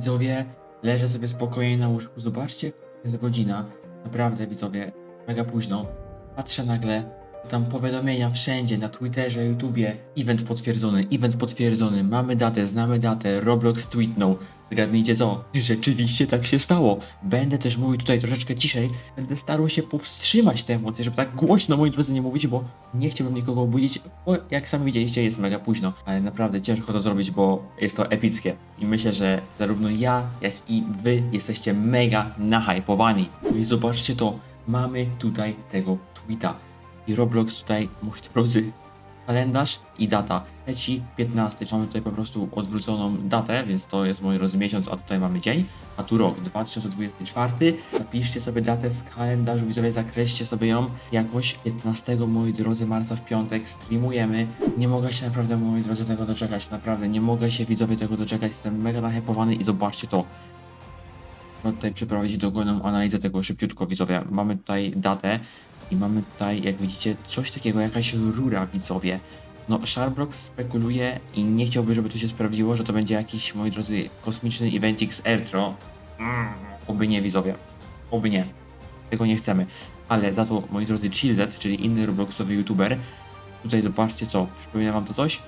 Widzowie, leżę sobie spokojnie na łóżku. Zobaczcie, jest godzina. Naprawdę, widzowie, mega późno. Patrzę nagle, tam powiadomienia wszędzie, na Twitterze, YouTubie. Event potwierdzony, event potwierdzony. Mamy datę, znamy datę. Roblox tweetnął. Zgadnijcie co? Rzeczywiście tak się stało. Będę też mówił tutaj troszeczkę ciszej. Będę starał się powstrzymać te emocje, żeby tak głośno, moi drodzy, nie mówić, bo nie chciałbym nikogo obudzić, bo jak sami widzieliście, jest mega późno. Ale naprawdę ciężko to zrobić, bo jest to epickie. I myślę, że zarówno ja, jak i wy jesteście mega nahypowani. No i zobaczcie to. Mamy tutaj tego tweeta. I Roblox tutaj, moi drodzy, kalendarz i data. Leci 15, mamy tutaj po prostu odwróconą datę, więc to jest moi drodzy miesiąc, a tutaj mamy dzień, a tu rok 2024. Zapiszcie sobie datę w kalendarzu, widzowie, zakreślcie sobie ją jakoś 15, moi drodzy, marca w piątek streamujemy. Nie mogę się naprawdę, moi drodzy, tego doczekać, naprawdę, nie mogę się widzowie tego doczekać, jestem mega nahypowany i zobaczcie to. Tutaj przeprowadzić dogłębną analizę tego szybciutko, widzowie. Mamy tutaj datę i mamy tutaj, jak widzicie, coś takiego, jakaś rura, widzowie. No, Sharblock spekuluje i nie chciałby, żeby to się sprawdziło, że to będzie jakiś, moi drodzy, kosmiczny eventik z Eltro. Mm, oby nie, widzowie. Oby nie. Tego nie chcemy. Ale za to, moi drodzy, Chillzet, czyli inny Robloxowy youtuber, tutaj zobaczcie co, przypomina wam to coś?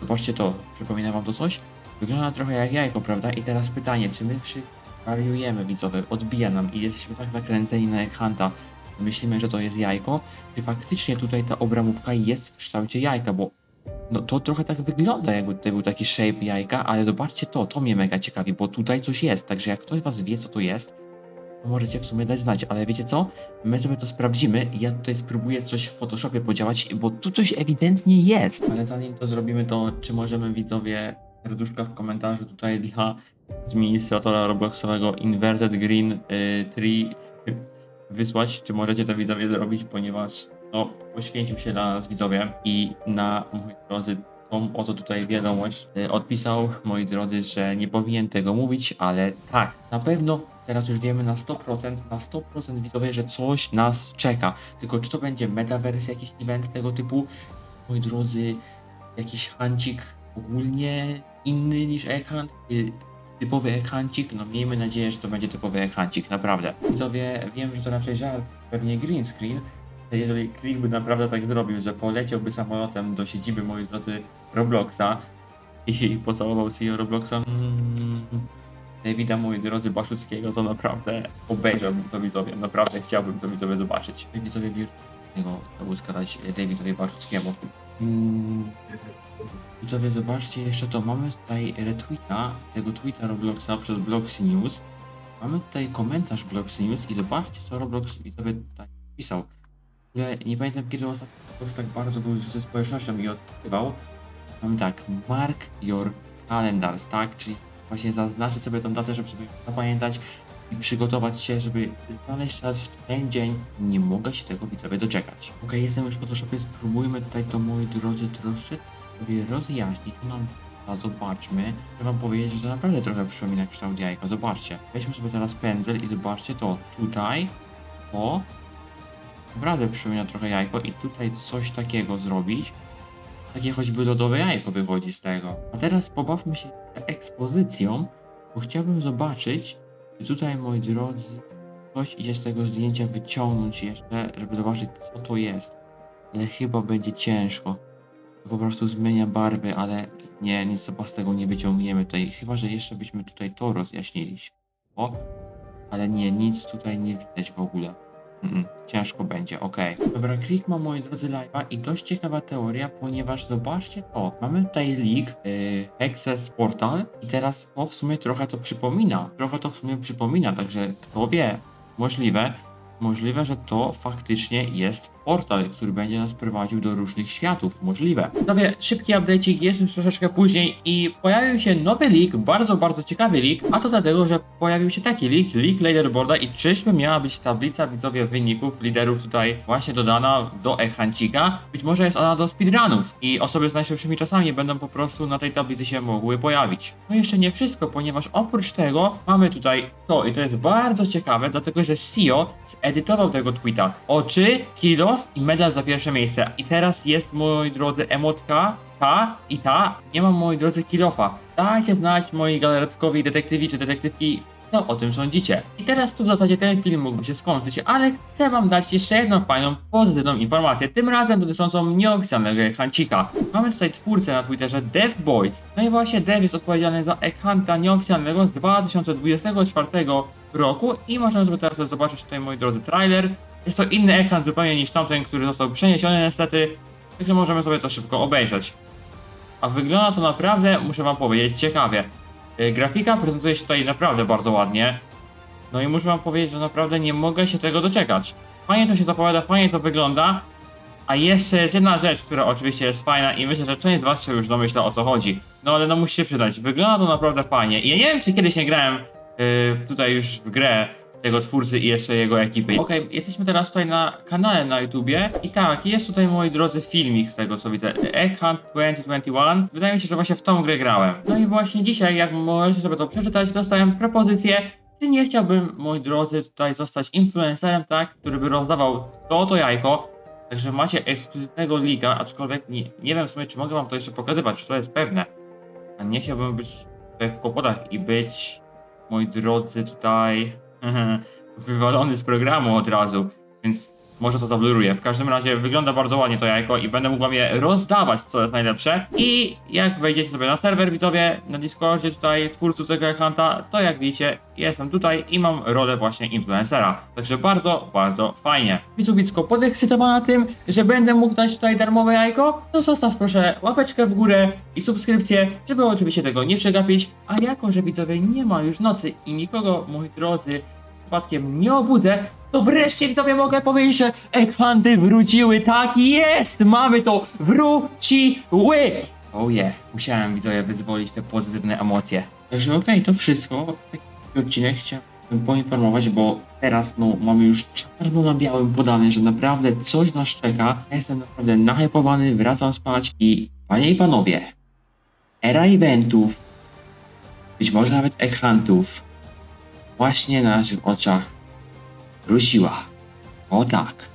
Zobaczcie to, przypomina wam to coś? Wygląda trochę jak jajko, prawda? I teraz pytanie, czy my wszyscy wariujemy, widzowie, odbija nam i jesteśmy tak nakręceni na Hunta, myślimy, że to jest jajko, czy faktycznie tutaj ta obramówka jest w kształcie jajka, bo no to trochę tak wygląda, jakby tutaj był taki shape jajka, ale zobaczcie to, to mnie mega ciekawi, bo tutaj coś jest, także jak ktoś z was wie, co to jest, to możecie w sumie dać znać, ale wiecie co? My sobie to sprawdzimy ja tutaj spróbuję coś w Photoshopie podziałać, bo tu coś ewidentnie jest. Ale zanim to zrobimy, to czy możemy widzowie serduszka w komentarzu tutaj dla administratora Robloxowego Inverted Green y, Tree wysłać, czy możecie to widzowie zrobić, ponieważ no, poświęcił się dla nas widzowie i na, moi drodzy, tą oto tutaj wiadomość y, odpisał, moi drodzy, że nie powinien tego mówić, ale tak, na pewno teraz już wiemy na 100%, na 100% widzowie, że coś nas czeka. Tylko czy to będzie metaverse, jakiś event tego typu, moi drodzy, jakiś hancik ogólnie inny niż czy typowy Ekhancik, no miejmy nadzieję, że to będzie typowy Ekhancik, naprawdę. Widzowie, wiem, że to raczej żart, pewnie green screen, jeżeli Klik by naprawdę tak zrobił, że poleciałby samolotem do siedziby, moi drodzy, Robloxa i pocałował CEO Robloxa, mm, Davida, moi drodzy, Baszuckiego, to naprawdę obejrzałbym to widzowie, naprawdę chciałbym to widzowie zobaczyć. Widzowie wirtualnego to dać Davidowi Baszuckiemu. Mm, Widzowie, zobaczcie jeszcze to. Mamy tutaj retweeta tego tweeta Robloxa przez Bloxy News. Mamy tutaj komentarz Bloxy News i zobaczcie, co Roblox widzowie tutaj pisał. Ja nie pamiętam, kiedy ostatnio Roblox tak bardzo był ze społecznością i odpływał. Mamy tak, mark your calendars, tak? Czyli właśnie zaznaczyć sobie tą datę, żeby sobie zapamiętać przygotować się, żeby znaleźć czas w ten dzień. Nie mogę się tego widzowie doczekać. Ok, jestem już w Photoshopie, spróbujmy tutaj to, moi drodzy, troszeczkę sobie rozjaśnić. No, a zobaczmy. Chcę wam powiedzieć, że to naprawdę trochę przypomina kształt jajka. Zobaczcie. Weźmy sobie teraz pędzel i zobaczcie to. Tutaj, o, naprawdę przypomina trochę jajko i tutaj coś takiego zrobić. Takie choćby lodowe jajko wychodzi z tego. A teraz pobawmy się ekspozycją, bo chciałbym zobaczyć, czy tutaj, moi drodzy, coś idzie z tego zdjęcia wyciągnąć jeszcze, żeby zobaczyć, co to jest. Ale chyba będzie ciężko. Po prostu zmienia barwy, ale nie, nic chyba z tego nie wyciągniemy tutaj. Chyba, że jeszcze byśmy tutaj to rozjaśnili. O, ale nie, nic tutaj nie widać w ogóle. Mm, ciężko będzie, okej. Dobra, klik ma moi drodzy live'a i dość ciekawa teoria, ponieważ zobaczcie to. Mamy tutaj leak yy, Access Portal i teraz to w sumie trochę to przypomina. Trochę to w sumie przypomina, także kto wie, możliwe, możliwe, że to faktycznie jest portal, który będzie nas prowadził do różnych światów. Możliwe. Dobra, szybki update'ik, jest już troszeczkę później i pojawił się nowy leak, bardzo, bardzo ciekawy leak, a to dlatego, że pojawił się taki leak, leak leaderboarda i czyżby miała być tablica widzowie wyników liderów tutaj właśnie dodana do Echancika. Być może jest ona do speedrunów i osoby z najszybszymi czasami będą po prostu na tej tablicy się mogły pojawić. No jeszcze nie wszystko, ponieważ oprócz tego mamy tutaj to i to jest bardzo ciekawe, dlatego że CEO zedytował tego tweeta. Oczy, kilo kilof i medal za pierwsze miejsce. I teraz jest, moi drodzy, emotka ta i ta. Nie mam, moi drodzy, kilofa. Dajcie znać moi galaretkowi detektywi czy detektywki, co o tym sądzicie. I teraz tu w zasadzie ten film mógłby się skończyć, ale chcę wam dać jeszcze jedną fajną, pozytywną informację, tym razem dotyczącą nieoficjalnego ekrancika. Mamy tutaj twórcę na Twitterze Dev Boys. No i właśnie Dev jest odpowiedzialny za ekranta nieoficjalnego z 2024 roku i możemy sobie teraz zobaczyć tutaj, moi drodzy, trailer. Jest to inny ekran zupełnie niż tamten, który został przeniesiony niestety, także możemy sobie to szybko obejrzeć. A wygląda to naprawdę, muszę wam powiedzieć, ciekawie. Yy, Grafika prezentuje się tutaj naprawdę bardzo ładnie. No i muszę wam powiedzieć, że naprawdę nie mogę się tego doczekać. Fajnie to się zapowiada, fajnie to wygląda. A jeszcze jest jedna rzecz, która oczywiście jest fajna i myślę, że część z was się już domyśla o co chodzi. No ale no musicie przyznać, wygląda to naprawdę fajnie. I ja nie wiem, czy kiedyś nie grałem yy, tutaj już w grę tego twórcy i jeszcze jego ekipy. Okej, jesteśmy teraz tutaj na kanale na YouTubie i tak, jest tutaj moi drodzy filmik z tego co widzę. Egg Hunt 2021. Wydaje mi się, że właśnie w tą grę grałem. No i właśnie dzisiaj, jak możecie sobie to przeczytać, dostałem propozycję, czy nie chciałbym, moi drodzy, tutaj zostać influencerem, tak, który by rozdawał to oto jajko. Także macie ekskluzywnego liga, aczkolwiek nie, nie wiem w sumie, czy mogę wam to jeszcze pokazywać, czy to jest pewne. A nie chciałbym być tutaj w kłopotach i być, moi drodzy, tutaj wywalony z programu od razu, więc może to zabluruję. W każdym razie wygląda bardzo ładnie to jajko i będę mógł wam je rozdawać, co jest najlepsze. I jak wejdziecie sobie na serwer widzowie, na Discordzie tutaj twórców tego Hunta, to jak widzicie, jestem tutaj i mam rolę właśnie influencera. Także bardzo, bardzo fajnie. Widzówicko podekscytowana tym, że będę mógł dać tutaj darmowe jajko? To zostaw proszę łapeczkę w górę i subskrypcję, żeby oczywiście tego nie przegapić. A jako, że widzowie nie ma już nocy i nikogo, moi drodzy, przypadkiem nie obudzę, to wreszcie widzowie mogę powiedzieć, że ekwanty wróciły. Tak jest! Mamy to! Wróciły! Oh yeah, musiałem widzowie wyzwolić te pozytywne emocje. Także okej, to wszystko. Taki odcinek chciałem poinformować, bo teraz no, mamy już czarno na białym podane, że naprawdę coś nas czeka. Jestem naprawdę nahypowany, wracam spać i panie i panowie, era eventów, być może nawet ekrantów, właśnie na naszych oczach wróciła. O tak.